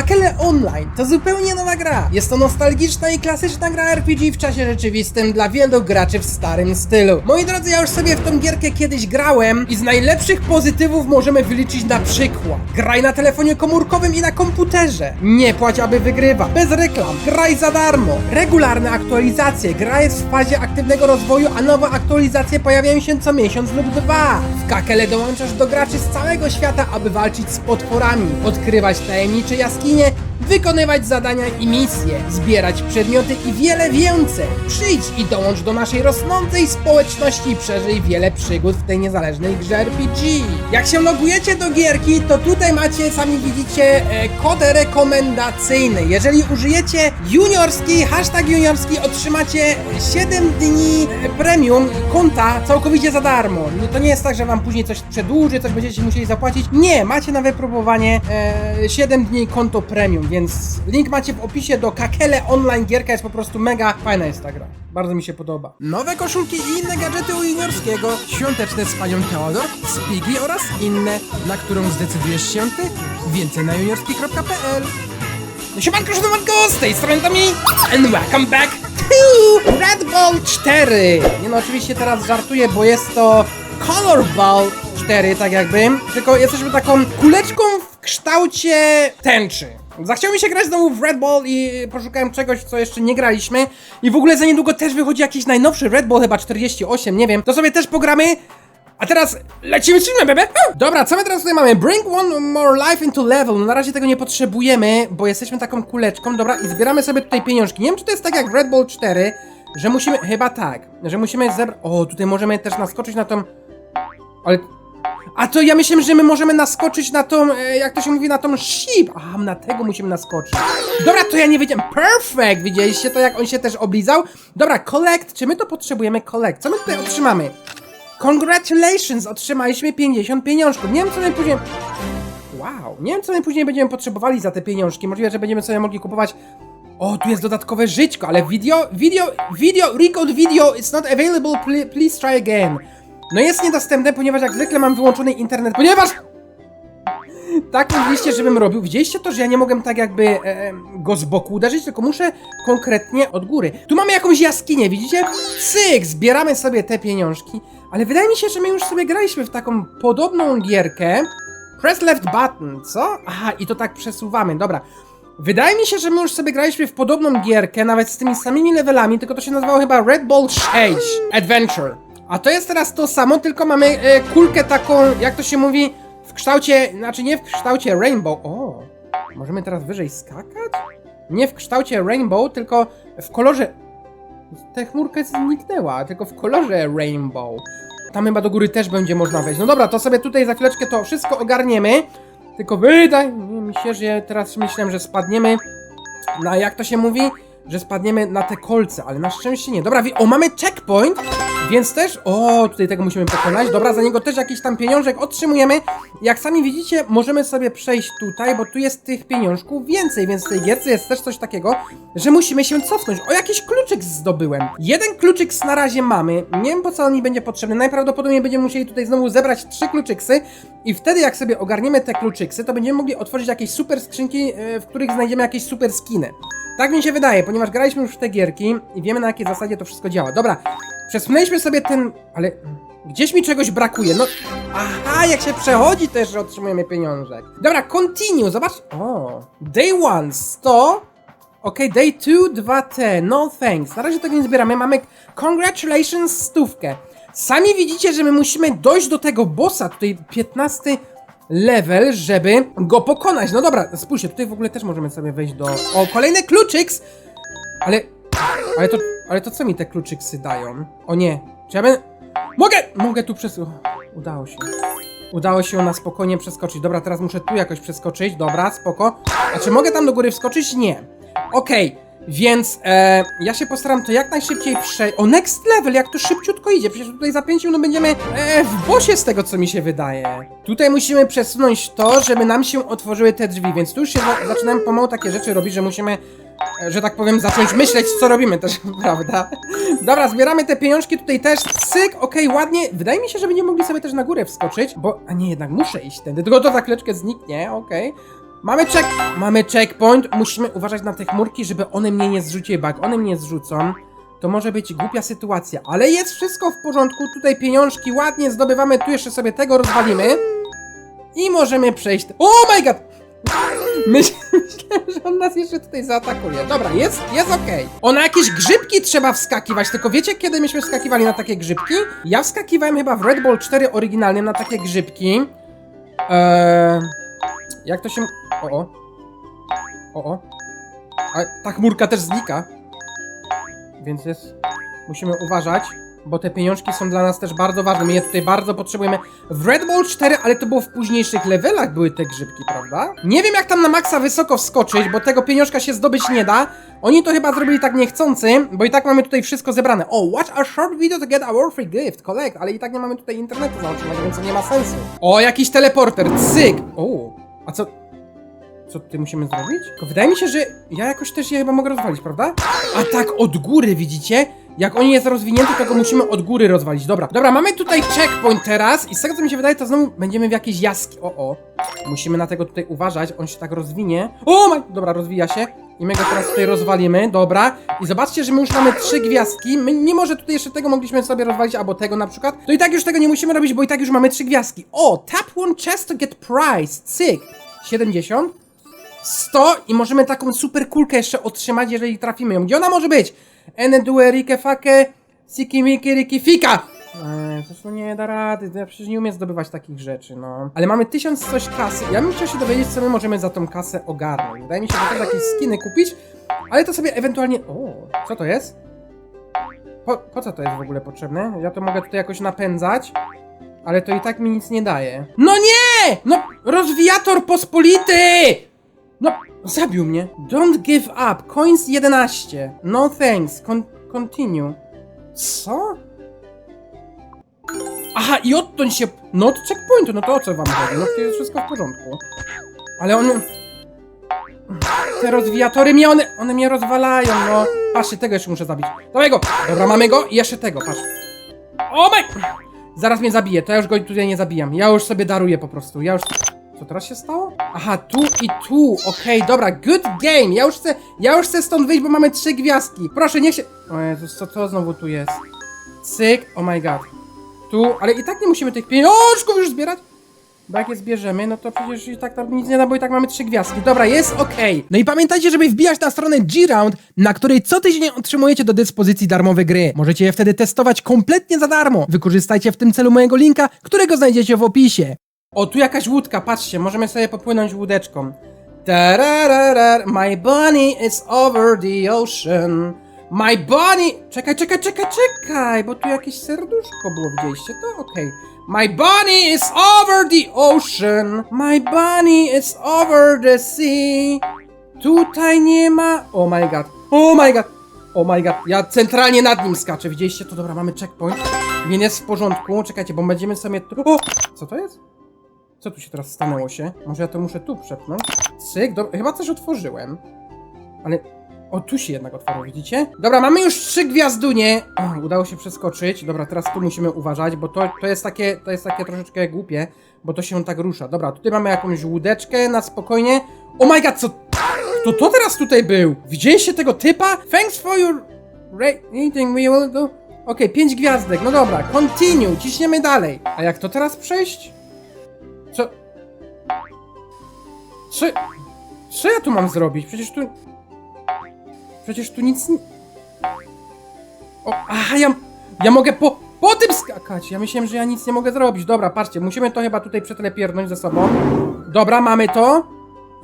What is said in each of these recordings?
Kakele Online to zupełnie nowa gra. Jest to nostalgiczna i klasyczna gra RPG w czasie rzeczywistym dla wielu graczy w starym stylu. Moi drodzy, ja już sobie w tą gierkę kiedyś grałem i z najlepszych pozytywów możemy wyliczyć na przykład graj na telefonie komórkowym i na komputerze. Nie płać, aby wygrywa. Bez reklam. Graj za darmo. Regularne aktualizacje. Gra jest w fazie aktywnego rozwoju, a nowe aktualizacje pojawiają się co miesiąc lub dwa. W Kakele dołączasz do graczy z całego świata, aby walczyć z potworami, odkrywać tajemnicze jaskinie, 今天 wykonywać zadania i misje, zbierać przedmioty i wiele więcej. Przyjdź i dołącz do naszej rosnącej społeczności i przeżyj wiele przygód w tej niezależnej grze RPG. Jak się logujecie do gierki, to tutaj macie, sami widzicie, e, kod rekomendacyjny. Jeżeli użyjecie juniorski, hashtag juniorski, otrzymacie 7 dni e, premium konta całkowicie za darmo. No To nie jest tak, że wam później coś przedłuży, coś będziecie musieli zapłacić. Nie, macie na wypróbowanie e, 7 dni konto premium, więc link macie w opisie do Kakele Online. Gierka jest po prostu mega fajna jest ta gra. Bardzo mi się podoba. Nowe koszulki i inne gadżety u juniorskiego, świąteczne z panią Teodor, spigi oraz inne, na którą zdecydujesz się ty. Więcej na juniorski.pl Siemanko, siemanko, z tej strony Tomi and welcome back to Red Ball 4 Nie no, oczywiście teraz żartuję, bo jest to Color Ball 4, tak jakby Tylko jesteśmy taką kuleczką w kształcie tęczy Zachciało mi się grać znowu w Red Ball i poszukałem czegoś, co jeszcze nie graliśmy I w ogóle za niedługo też wychodzi jakiś najnowszy Red Ball, chyba 48, nie wiem To sobie też pogramy a teraz lecimy z filmem, bebe! Dobra, co my teraz tutaj mamy? Bring one more life into level. No na razie tego nie potrzebujemy, bo jesteśmy taką kuleczką. Dobra, i zbieramy sobie tutaj pieniążki. Nie wiem, czy to jest tak jak Red Bull 4, że musimy... Chyba tak, że musimy zebrać... O, tutaj możemy też naskoczyć na tą... Ale... A to ja myślałem, że my możemy naskoczyć na tą, e, jak to się mówi, na tą sheep. A, na tego musimy naskoczyć. Dobra, to ja nie wiedziałem. Perfect! Widzieliście to, jak on się też oblizał? Dobra, collect. Czy my to potrzebujemy collect? Co my tutaj otrzymamy? Congratulations! Otrzymaliśmy 50 pieniążków. Nie wiem, co najpóźniej... Wow, nie wiem, co najpóźniej będziemy potrzebowali za te pieniążki. Możliwe, że będziemy sobie mogli kupować... O, tu jest dodatkowe żyćko, ale video, video, video, record video is not available, Ple- please try again. No jest niedostępne, ponieważ jak zwykle mam wyłączony internet, ponieważ... Tak mówiliście, żebym robił. Widzieliście to, że ja nie mogłem tak jakby e, e, go z boku uderzyć, tylko muszę konkretnie od góry. Tu mamy jakąś jaskinię, widzicie? Cyk, zbieramy sobie te pieniążki, ale wydaje mi się, że my już sobie graliśmy w taką podobną gierkę. Press left button, co? Aha, i to tak przesuwamy, dobra. Wydaje mi się, że my już sobie graliśmy w podobną gierkę, nawet z tymi samymi levelami, tylko to się nazywało chyba Red Ball 6 Adventure. A to jest teraz to samo, tylko mamy e, kulkę taką, jak to się mówi, w kształcie, znaczy nie w kształcie rainbow. O, możemy teraz wyżej skakać? Nie w kształcie rainbow, tylko w kolorze... Ta chmurka zniknęła, tylko w kolorze rainbow. Tam chyba do góry też będzie można wejść. No dobra, to sobie tutaj za chwileczkę to wszystko ogarniemy. Tylko wydaje mi się, że teraz myślałem, że spadniemy na, jak to się mówi? Że spadniemy na te kolce, ale na szczęście nie. Dobra, o, mamy checkpoint, więc też, o, tutaj tego musimy pokonać. Dobra, za niego też jakiś tam pieniążek otrzymujemy. Jak sami widzicie, możemy sobie przejść tutaj, bo tu jest tych pieniążków więcej, więc w tej gierce jest też coś takiego, że musimy się cofnąć. O, jakiś kluczyk zdobyłem. Jeden kluczyk na razie mamy. Nie wiem po co on mi będzie potrzebny. Najprawdopodobniej będziemy musieli tutaj znowu zebrać trzy kluczyksy i wtedy jak sobie ogarniemy te kluczyksy, to będziemy mogli otworzyć jakieś super skrzynki, e, w których znajdziemy jakieś super skiny. Tak mi się wydaje, ponieważ graliśmy już w te gierki i wiemy na jakiej zasadzie to wszystko działa. Dobra, przesunęliśmy sobie ten... ale... Gdzieś mi czegoś brakuje, no... Aha, jak się przechodzi też, otrzymujemy pieniążek. Dobra, continue, zobacz... O, day one 100... Okej, day 2 2T, no thanks. Na razie tego nie zbieramy, mamy congratulations stówkę. Sami widzicie, że my musimy dojść do tego bossa, tutaj 15 level, żeby go pokonać. No dobra, spójrzcie, tutaj w ogóle też możemy sobie wejść do... O, kolejny kluczyks! Ale... Ale to... Ale to co mi te kluczyksy dają? O nie, czy ja będę... Mogę! Mogę tu przez... Udało się. Udało się na spokojnie przeskoczyć. Dobra, teraz muszę tu jakoś przeskoczyć. Dobra, spoko. A czy mogę tam do góry wskoczyć? Nie. Okej, więc e, ja się postaram to jak najszybciej przejść. O, next level, jak to szybciutko idzie. Przecież tutaj za 5 minut będziemy e, w bosie z tego, co mi się wydaje. Tutaj musimy przesunąć to, żeby nam się otworzyły te drzwi, więc tu już się za zaczynam pomału takie rzeczy robić, że musimy, że tak powiem, zacząć myśleć, co robimy też, prawda? Dobra, zbieramy te pieniążki tutaj też. Cyk, okej, ładnie. Wydaje mi się, że będziemy mogli sobie też na górę wskoczyć, bo... A nie, jednak muszę iść tędy, tylko to za chwileczkę zniknie, okej. Mamy check... Mamy checkpoint. Musimy uważać na te chmurki, żeby one mnie nie zrzuciły, bo jak one mnie zrzucą, to może być głupia sytuacja. Ale jest wszystko w porządku. Tutaj pieniążki ładnie zdobywamy. Tu jeszcze sobie tego rozwalimy. I możemy przejść... Oh my god! Myśl, że on nas jeszcze tutaj zaatakuje. Dobra, jest, jest okej. O, jakieś grzybki trzeba wskakiwać, tylko wiecie kiedy myśmy wskakiwali na takie grzybki? Ja wskakiwałem chyba w Red Bull 4 oryginalnym na takie grzybki. Eee, jak to się... O, o. O, o. A ta chmurka też znika. Więc jest... Musimy uważać, bo te pieniążki są dla nas też bardzo ważne. My je tutaj bardzo potrzebujemy. W Red Bull 4, ale to było w późniejszych levelach były te grzybki, prawda? Nie wiem jak tam na maksa wysoko wskoczyć, bo tego pieniążka się zdobyć nie da. Oni to chyba zrobili tak niechcący, bo i tak mamy tutaj wszystko zebrane. O, watch a short video to get a worthy gift, collect, ale i tak nie mamy tutaj internetu załączonego, więc to nie ma sensu. O, jakiś teleporter, cyk! O, a co... Co tutaj musimy zrobić? Tylko wydaje mi się, że ja jakoś też je chyba mogę rozwalić, prawda? A tak od góry, widzicie? Jak on jest rozwinięty, to go musimy od góry rozwalić. Dobra, dobra, mamy tutaj checkpoint teraz i z tego co mi się wydaje, to znowu będziemy w jakiejś jaski. O, o. Musimy na tego tutaj uważać, on się tak rozwinie. O, my... dobra, rozwija się. I my go teraz tutaj rozwalimy, dobra. I zobaczcie, że my już mamy trzy gwiazdki. My, mimo, że tutaj jeszcze tego mogliśmy sobie rozwalić, albo tego na przykład, to i tak już tego nie musimy robić, bo i tak już mamy trzy gwiazdki. O, tap one chest to get prize. Cyk. 70. 100 i możemy taką super kulkę jeszcze otrzymać, jeżeli trafimy ją. Gdzie ona może być? Ene due rike fake, siki miki riki fika! Eee, nie da rady, ja przecież nie umiem zdobywać takich rzeczy, no. Ale mamy tysiąc coś kasy. Ja bym chciał się dowiedzieć, co my możemy za tą kasę ogarnąć. Wydaje mi się, że też jakieś skiny kupić, ale to sobie ewentualnie... O, co to jest? Po, po co to jest w ogóle potrzebne? Ja to mogę tutaj jakoś napędzać, ale to i tak mi nic nie daje. No nie! No, rozwijator pospolity! No, zabił mnie. Don't give up. Coins 11. No thanks. Con continue. Co? Aha, i odtąd się... No od checkpointu, no to o co wam chodzi? No to jest wszystko w porządku. Ale on... Te rozwijatory mnie, one, one mnie rozwalają, no. Patrzcie, tego jeszcze muszę zabić. Dawaj go! Dobra, mamy go i jeszcze tego, patrz. O my... Zaraz mnie zabije, to ja już go tutaj nie zabijam. Ja już sobie daruję po prostu, ja już... Co teraz się stało? Aha, tu i tu. Okej, dobra, good game. Ja już chcę, ja już chcę stąd wyjść, bo mamy trzy gwiazdki. Proszę, niech się... O Jezus, co, co znowu tu jest? Cyk, oh my god. Tu, ale i tak nie musimy tych pieniążków już zbierać. Bo jak je zbierzemy, no to przecież i tak tam nic nie da, bo i tak mamy trzy gwiazdki. Dobra, jest okej. No i pamiętajcie, żeby wbijać na stronę G-Round, na której co tydzień otrzymujecie do dyspozycji darmowe gry. Możecie je wtedy testować kompletnie za darmo. Wykorzystajcie w tym celu mojego linka, którego znajdziecie w opisie. O, tu jakaś łódka, patrzcie, możemy sobie popłynąć łódeczką. Tarararar, my bunny is over the ocean. My bunny... Czekaj, czekaj, czekaj, czekaj, bo tu jakieś serduszko było, widzieliście to? Okej. My bunny is over the ocean. My bunny is over the sea. Tutaj nie ma... Oh my god. Oh my god. Oh my god. Ja centralnie nad nim skaczę, widzieliście to? Dobra, mamy checkpoint. Więc jest w porządku. Czekajcie, bo będziemy sobie... O! Co to jest? Co tu się teraz stanęło się? Może ja to muszę tu przepnąć? Cyk, do... chyba coś otworzyłem. Ale... O, tu się jednak otworzyło, widzicie? Dobra, mamy już trzy gwiazdunie. O, udało się przeskoczyć. Dobra, teraz tu musimy uważać, bo to, to jest takie, to jest takie troszeczkę głupie, bo to się tak rusza. Dobra, tutaj mamy jakąś łódeczkę na spokojnie. Oh my god, co... Kto to teraz tutaj był? Widzieliście tego typa? Thanks for your rating, we will do... Okej, pięć gwiazdek, no dobra, continue, ciśniemy dalej. A jak to teraz przejść? Co? Co ja tu mam zrobić? Przecież tu... Przecież tu nic. O, aha, ja... Ja mogę po... Po tym skakać! Ja myślałem, że ja nic nie mogę zrobić. Dobra, patrzcie, musimy to chyba tutaj przetelepiernąć ze sobą. Dobra, mamy to.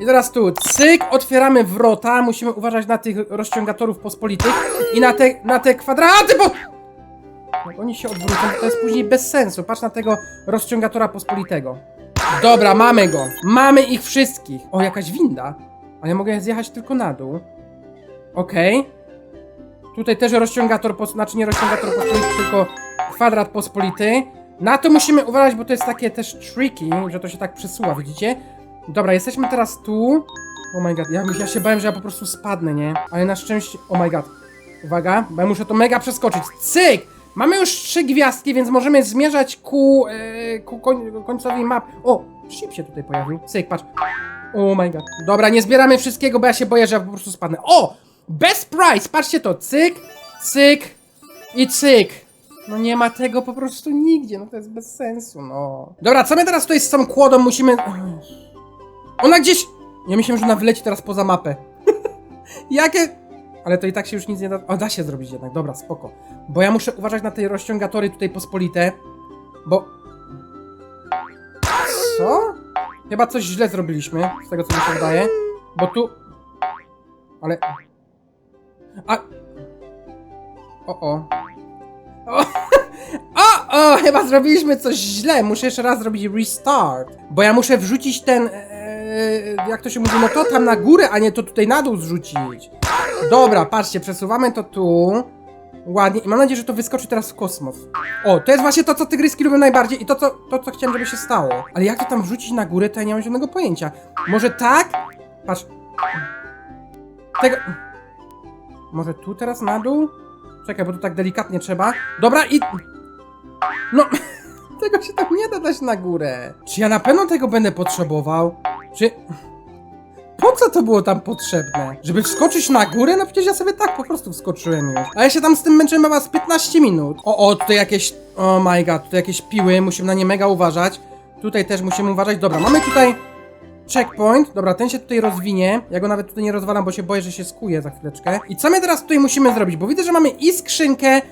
I teraz tu, cyk, otwieramy wrota. Musimy uważać na tych rozciągatorów pospolitych i na te, na te kwadraty, bo... Jak oni się odwrócą, to jest później bez sensu. Patrz na tego rozciągatora pospolitego. Dobra, mamy go. Mamy ich wszystkich. O, jakaś winda. Ale mogę zjechać tylko na dół. Okej. Tutaj też rozciągator, pos... znaczy nie rozciągator pospolity, tylko kwadrat pospolity. Na to musimy uważać, bo to jest takie też tricky, że to się tak przesuwa, widzicie? Dobra, jesteśmy teraz tu. Oh my god, ja, ja się bałem, że ja po prostu spadnę, nie? Ale na szczęście... Oh my god. Uwaga, bo ja muszę to mega przeskoczyć. Cyk! Mamy już trzy gwiazdki, więc możemy zmierzać ku, e, ku koń, końcowi map. O, ship się tutaj pojawił. Cyk, patrz. Oh my god. Dobra, nie zbieramy wszystkiego, bo ja się boję, że ja po prostu spadnę. O! Best price! Patrzcie to. Cyk, cyk i cyk. No nie ma tego po prostu nigdzie, no to jest bez sensu, no. Dobra, co my teraz tutaj z tą kłodą musimy... Ona gdzieś... Ja myślałem, że ona wleci teraz poza mapę. Jakie... Ale to i tak się już nic nie da... O, da się zrobić jednak, dobra, spoko. Bo ja muszę uważać na te rozciągatory tutaj pospolite, bo... Co? Chyba coś źle zrobiliśmy, z tego co mi się wydaje. Bo tu... Ale... A... O, o. O, o, chyba zrobiliśmy coś źle. Muszę jeszcze raz zrobić restart. Bo ja muszę wrzucić ten. E, jak to się mówi, no to tam na górę, a nie to tutaj na dół zrzucić. Dobra, patrzcie, przesuwamy to tu. Ładnie. I mam nadzieję, że to wyskoczy teraz w kosmos. O, to jest właśnie to, co tygryski lubią najbardziej i to, co, to, co chciałem, żeby się stało. Ale jak to tam wrzucić na górę, to ja nie mam żadnego pojęcia. Może tak? Patrz. Tego. Może tu teraz na dół? Czekaj, bo tu tak delikatnie trzeba. Dobra i... No... Tego się tam nie da dać na górę. Czy ja na pewno tego będę potrzebował? Czy... Po co to było tam potrzebne? Żeby wskoczyć na górę? No przecież ja sobie tak po prostu wskoczyłem już. A ja się tam z tym męczyłem chyba z 15 minut. O, o, tutaj jakieś... Oh my god, tutaj jakieś piły, musimy na nie mega uważać. Tutaj też musimy uważać. Dobra, mamy tutaj... Checkpoint. Dobra, ten się tutaj rozwinie. Ja go nawet tutaj nie rozwalam, bo się boję, że się skuje za chwileczkę. I co my teraz tutaj musimy zrobić? Bo widzę, że mamy i skrzynkę,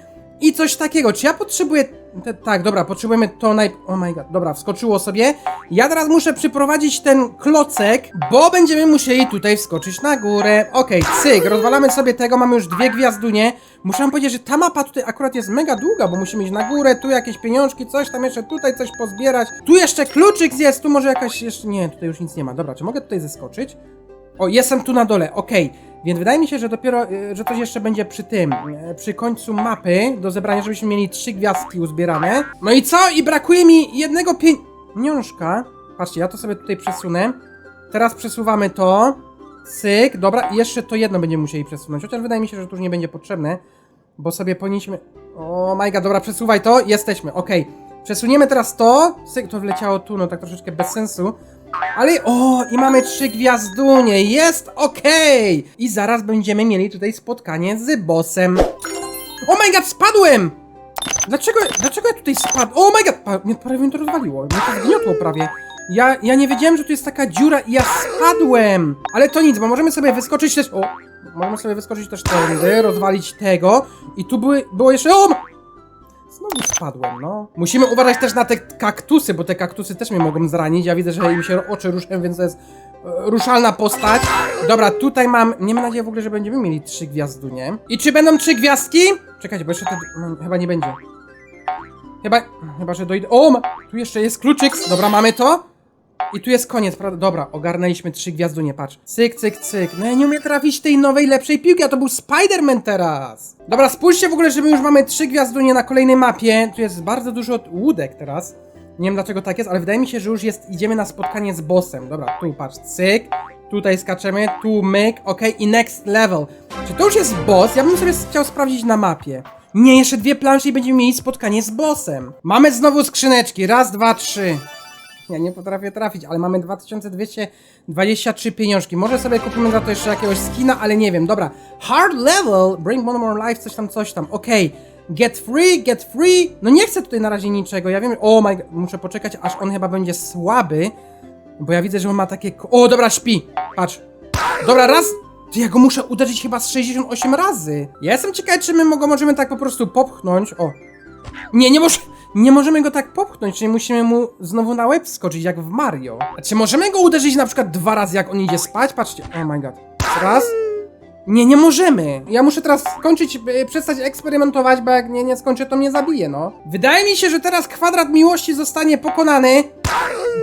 i coś takiego. Czy ja potrzebuję... Te, tak, dobra, potrzebujemy to naj... Oh my god, dobra, wskoczyło sobie. Ja teraz muszę przyprowadzić ten klocek, bo będziemy musieli tutaj wskoczyć na górę. Okej, cyk, rozwalamy sobie tego, mamy już dwie gwiazdunie. Muszę powiedzieć, że ta mapa tutaj akurat jest mega długa, bo musimy iść na górę, tu jakieś pieniążki, coś tam jeszcze, tutaj coś pozbierać. Tu jeszcze kluczyk jest, tu może jakaś jeszcze... Nie, tutaj już nic nie ma. Dobra, czy mogę tutaj zeskoczyć? O, jestem tu na dole, okej. Więc wydaje mi się, że dopiero, y, że coś jeszcze będzie przy tym, y, przy końcu mapy do zebrania, żebyśmy mieli trzy gwiazdki uzbierane. No i co? I brakuje mi jednego pieniążka. Patrzcie, ja to sobie tutaj przesunę. Teraz przesuwamy to. Cyk, dobra, jeszcze to jedno będziemy musieli przesunąć, chociaż wydaje mi się, że to już nie będzie potrzebne, bo sobie powinniśmy... O my god, dobra, przesuwaj to, jesteśmy, okej. Przesuniemy teraz to, cyk, to wleciało tu, no tak troszeczkę bez sensu. Ale o, i mamy trzy gwiazdunie, jest okej! I zaraz będziemy mieli tutaj spotkanie z bossem. Oh my god, spadłem! Dlaczego, dlaczego ja tutaj spadłem? Oh my god, pa, mnie prawie mnie to rozwaliło, mnie to zgniotło prawie. Ja, ja nie wiedziałem, że tu jest taka dziura i ja spadłem! Ale to nic, bo możemy sobie wyskoczyć też, o, możemy sobie wyskoczyć też tędy, rozwalić tego i tu były, było jeszcze, o, Znowu spadłem, no. Musimy uważać też na te kaktusy, bo te kaktusy też mnie mogą zranić. Ja widzę, że im się oczy ruszą, więc to jest e, ruszalna postać. Dobra, tutaj mam. Nie mam nadziei w ogóle, że będziemy mieli trzy gwiazdunie. I czy będą trzy gwiazdki? Czekajcie, bo jeszcze te. No, chyba nie będzie. Chyba. Chyba, że dojdę. O! ma- Tu jeszcze jest kluczyk. Dobra, mamy to. I tu jest koniec, prawda? Dobra, ogarnęliśmy trzy gwiazdunie, patrz. Cyk, cyk, cyk. No ja nie umiem trafić tej nowej, lepszej piłki, a to był Spider-Man teraz. Dobra, spójrzcie w ogóle, że my już mamy trzy gwiazdunie na kolejnej mapie. Tu jest bardzo dużo łódek teraz. Nie wiem dlaczego tak jest, ale wydaje mi się, że już jest, idziemy na spotkanie z bossem. Dobra, tu patrz, cyk. Tutaj skaczemy, tu myk, ok, i next level. Czy to już jest boss? Ja bym sobie chciał sprawdzić na mapie. Nie, jeszcze dwie plansze i będziemy mieli spotkanie z bossem. Mamy znowu skrzyneczki, raz, dwa, trzy. Ja nie potrafię trafić, ale mamy 2223 pieniążki. Może sobie kupimy za to jeszcze jakiegoś skina, ale nie wiem. Dobra. Hard level, bring one more life, coś tam, coś tam. Okej. Get free, get free. No nie chcę tutaj na razie niczego. Ja wiem, o my god, muszę poczekać, aż on chyba będzie słaby. Bo ja widzę, że on ma takie... O, dobra, śpi. Patrz. Dobra, raz... Ja go muszę uderzyć chyba z 68 razy. Ja jestem ciekawy, czy my go możemy tak po prostu popchnąć. O, nie, nie może, nie możemy go tak popchnąć, czyli musimy mu znowu na łeb skoczyć, jak w Mario. A czy możemy go uderzyć na przykład dwa razy, jak on idzie spać? Patrzcie, oh my god. Raz. Nie, nie możemy. Ja muszę teraz skończyć, e, przestać eksperymentować, bo jak nie, nie skończę, to mnie zabije, no. Wydaje mi się, że teraz kwadrat miłości zostanie pokonany.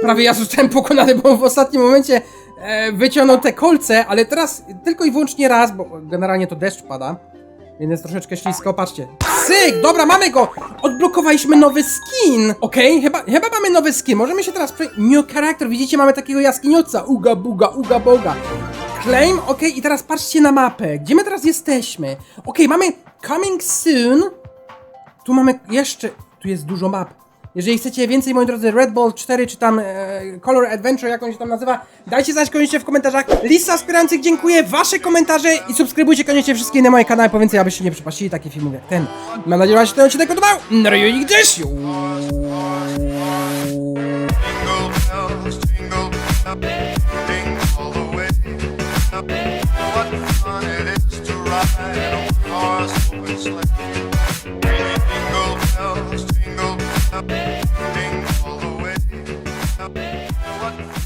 Prawie ja zostałem pokonany, bo w ostatnim momencie e, wyciągnął te kolce, ale teraz tylko i wyłącznie raz, bo generalnie to deszcz pada. Więc jest troszeczkę ślisko, patrzcie. Syk! Dobra, mamy go! Odblokowaliśmy nowy skin! Okej, chyba, chyba mamy nowy skin. Możemy się teraz przejść. New character, widzicie, mamy takiego jaskiniowca. Uga, buga, uga, boga. Claim, okej, i teraz patrzcie na mapę. Gdzie my teraz jesteśmy? Okej, mamy coming soon. Tu mamy jeszcze... Tu jest dużo map. Jeżeli chcecie więcej, moi drodzy, Red Ball 4 czy tam e, Color Adventure, jak on się tam nazywa, dajcie znać koniecznie w komentarzach. Lista wspierających dziękuję, wasze komentarze i subskrybujcie koniecznie wszystkie inne moje kanały, po więcej, abyście nie przepaścili takich filmów jak ten. Mam nadzieję, że wam się ten odcinek podobał. No i gdzieś! What fun it is to ride a horse open sleigh. All the What?